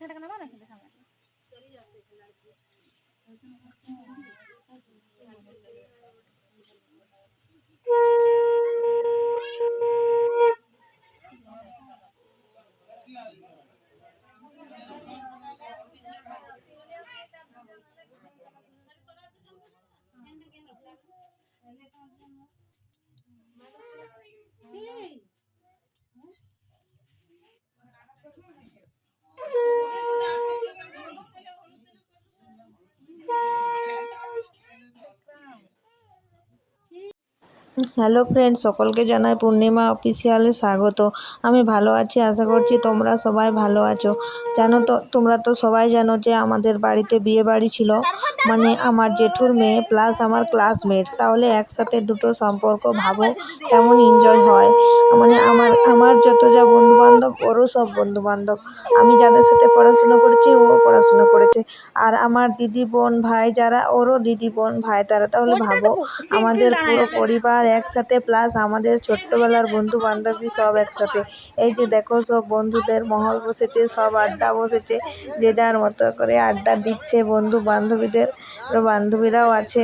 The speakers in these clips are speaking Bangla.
Jangan kenapa lagi bersama. Jadi. Hey! Hello friend সকলকে জানাই পূর্ণিমা অফিসিয়ালে স্বাগত। আমি ভালো আছি, আশা করছি তোমরা সবাই ভালো আছো। জানো তো, তোমরা তো সবাই জানো যে আমাদের বাড়িতে বিয়ে বাড়ি ছিল। মানে আমার জেঠুর মেয়ে প্লাস আমার ক্লাসমেট তাহলে একসাথে দুটো সম্পর্ক ভাবো, কেমন এনজয় হয়। মানে আমার আমার যত যা বন্ধু বান্ধব ওরও সব বন্ধু বান্ধব আমি যাদের সাথে পড়াশোনা করেছি, ও পড়াশোনা করেছে। আর আমার দিদি বোন ভাই যারা, ওরও দিদি বোন ভাই, তারা তাহলে ভাবো, আমাদের পুরো পরিবার একসাথে প্লাস আমাদের ছোট্টবেলার বন্ধু বান্ধবী সব একসাথে। এই যে দেখো, সব বন্ধুদের মহল বসেছে, সব আড্ডা বসেছে, যে যার মতো করে আড্ডা দিচ্ছে বন্ধু বান্ধবীদের বান্ধবীরাও আছে।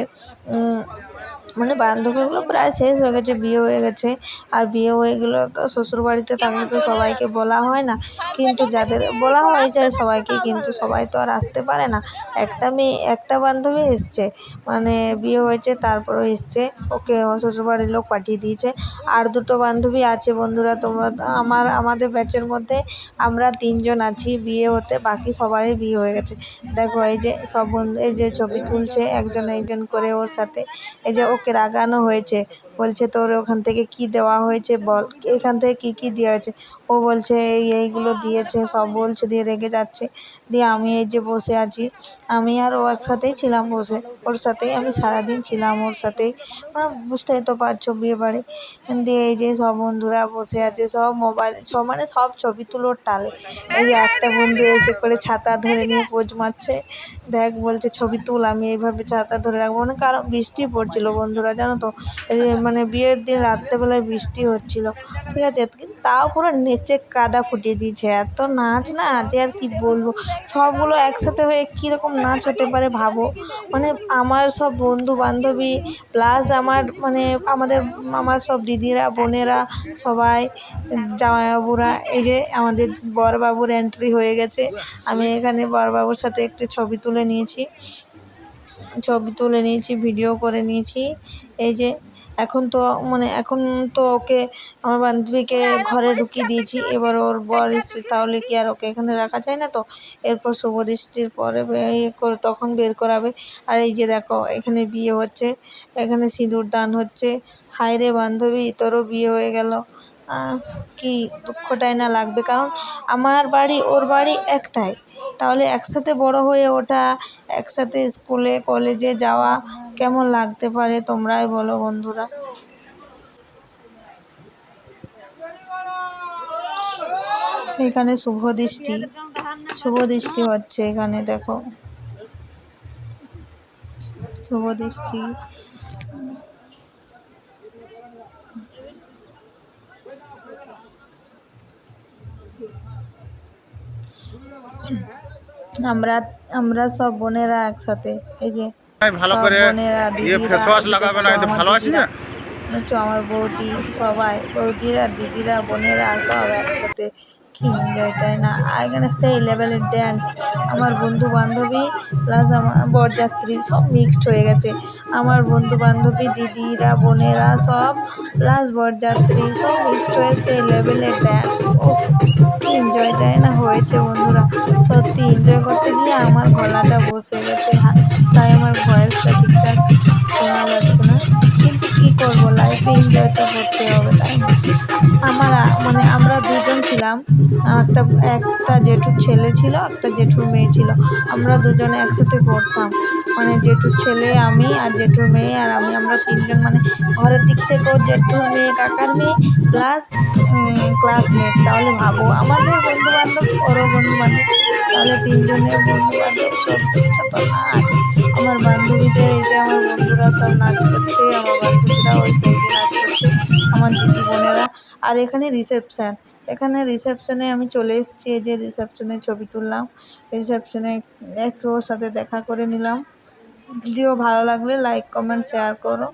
মানে বান্ধবীগুলো প্রায় শেষ হয়ে গেছে, বিয়ে হয়ে গেছে। আর বিয়ে হয়ে গেলে তো শ্বশুরবাড়িতে থাকলে তো সবাইকে বলা হয় না। কিন্তু যাদের বলা হয়ে যায় সবাইকে, কিন্তু সবাই তো আর আসতে পারে না। একটা মেয়ে, একটা বান্ধবী এসছে মানে বিয়ে হয়েছে, তারপরেও এসছে, ওকে শ্বশুরবাড়ির লোক পাঠিয়ে দিয়েছে। আর দুটো বান্ধবী আছে বন্ধুরা, তোমরা আমার, আমাদের ব্যাচের মধ্যে আমরা তিনজন আছি, বিয়ে হতে বাকি সবারই বিয়ে হয়ে গেছে। দেখো, এই যে সব বন্ধু, এই যে ছবি তুলছে একজন একজন করে ওর সাথে। এই যে ওকে রাগানো হয়েছে। বলছে, তোর ওখান থেকে কি দেওয়া হয়েছে বল? এখান থেকে কি কি দেওয়া হয়েছে? ও বলছে, এই, এইগুলো দিয়েছে, সব বলছে, দিয়ে রেগে যাচ্ছে। দিয়ে আমি এই যে বসে আছি, আমি আর ও একসাথেই ছিলাম বসে। ওর সাথেই আমি সারাদিন ছিলাম, ওর সাথেই। মানে বুঝতেই তো পারছ বিয়ে বাড়ি দিয়ে এই যে সব বন্ধুরা বসে আছে, সব মোবাইল, সব মানে সব ছবি তুলোর টালে এই একটা বন্ধু এসে করে ছাতা ধরে নিয়ে পোজ মারছে। দেখ, বলছে, ছবি তুল, আমি এইভাবে ছাতা ধরে রাখব। মানে কারণ বৃষ্টি পড়ছিল বন্ধুরা, জানো তো? মানে বিয়ের দিন রাত্রেবেলায় বৃষ্টি হচ্ছিল, ঠিক আছে? তাও পুরো নেচে কাদা ফুটিয়ে দিয়েছে। এত নাচ না, যে আর কি বলব? সবগুলো একসাথে হয়ে কীরকম নাচ হতে পারে ভাবো? মানে আমার সব বন্ধু বান্ধবী প্লাস আমার মানে আমাদের আমার সব দিদিরা, বোনেরা, সবাই, জামাইবাবুরা, এই যে আমাদের বরবাবুর এন্ট্রি হয়ে গেছে। আমি এখানে বরবাবুর সাথে একটি ছবি তুলে নিয়েছি। ছবি তুলে নিয়েছি ভিডিও করে নিয়েছি। এই যে এখন তো মানে এখন তো ওকে আমার বান্ধবীকে ঘরে ঢুকিয়ে দিয়েছি। এবার ওর বর এসছে তাহলে কি আর ওকে এখানে রাখা যায় না তো? এরপর শুভ দৃষ্টির পরে ইয়ে করে তখন বের করাবে। আর এই যে দেখো এখানে বিয়ে হচ্ছে এখানে সিঁদুর দান হচ্ছে। হায় রে বান্ধবী তোরও বিয়ে হয়ে গেল। কি দুঃখটাই না লাগবে? কারণ আমার বাড়ি ওর বাড়ি একটাই। তাহলে একসাথে বড় হয়ে ওঠা একসাথে স্কুলে, কলেজে যাওয়া কেমন লাগতে পারে তোমরাই বলো বন্ধুরা? এখানে শুভ দৃষ্টি। শুভ দৃষ্টি হচ্ছে এখানে, দেখো। শুভ দৃষ্টি। আমরা আমরা সব বোনেরা একসাথে এই যে ভালো করে বোনেরা, ইয়ে ফেস ওয়াশ লাগাবে না আমার ভালো আছে না? হচ্ছে আমার বৌদি সবাই বৌদিরা দিদিরা বোনেরা সব একসাথে কি এনজয়টাই না। আর এখানে সেই লেভেলের ড্যান্স আমার বন্ধু বান্ধবী প্লাস আমার বরযাত্রী সব মিক্সড হয়ে গেছে। আমার বন্ধু বান্ধবী দিদিরা বোনেরা সব প্লাস বরযাত্রী সব মিক্সড হয়ে সেই লেভেলের ড্যান্স ও কি এনজয়টাই না। হয়েছে বন্ধুরা। সত্যি এনজয় করতে গিয়ে আমার গলাটা বসে গেছে। তাই আমার ভয়েসটা ঠিকঠাক শোনা যাচ্ছে না। কিন্তু কী করব? লাইফে এনজয় তো করতে হবে, তাই আমার মানে আমরা দুজন ছিলাম। একটা একটা জেঠুর ছেলে ছিল, একটা জেঠুর মেয়ে ছিল। আমরা দুজনে একসাথে পড়তাম। মানে জেঠুর ছেলে আমি আর জেঠুর মেয়ে আর আমি। আমরা তিনজন মানে ঘরের দিক থেকেও জেঠুর মেয়ে, কাকার মেয়ে প্লাস ক্লাসমেট তাহলে ভাবো আমাদের বন্ধু বান্ধব ওরও বন্ধু বান্ধব তাহলে তিনজনের বন্ধু বান্ধব সব তো নাচ আমার বান্ধবীদের এই যে আমার বন্ধুরা সব নাচ করছে, আমার বান্ধবীরা ওই সাইডে নাচ করছে, আমার দিদি বোনেরা। আর এখানে রিসেপশান এখানে রিসেপশনে আমি চলে এসেছি যে রিসেপশনে ছবি তুললাম। রিসেপশনে একটু ওর সাথে দেখা করে নিলাম। ভিডিও ভালো লাগলে লাইক কমেন্ট শেয়ার করো।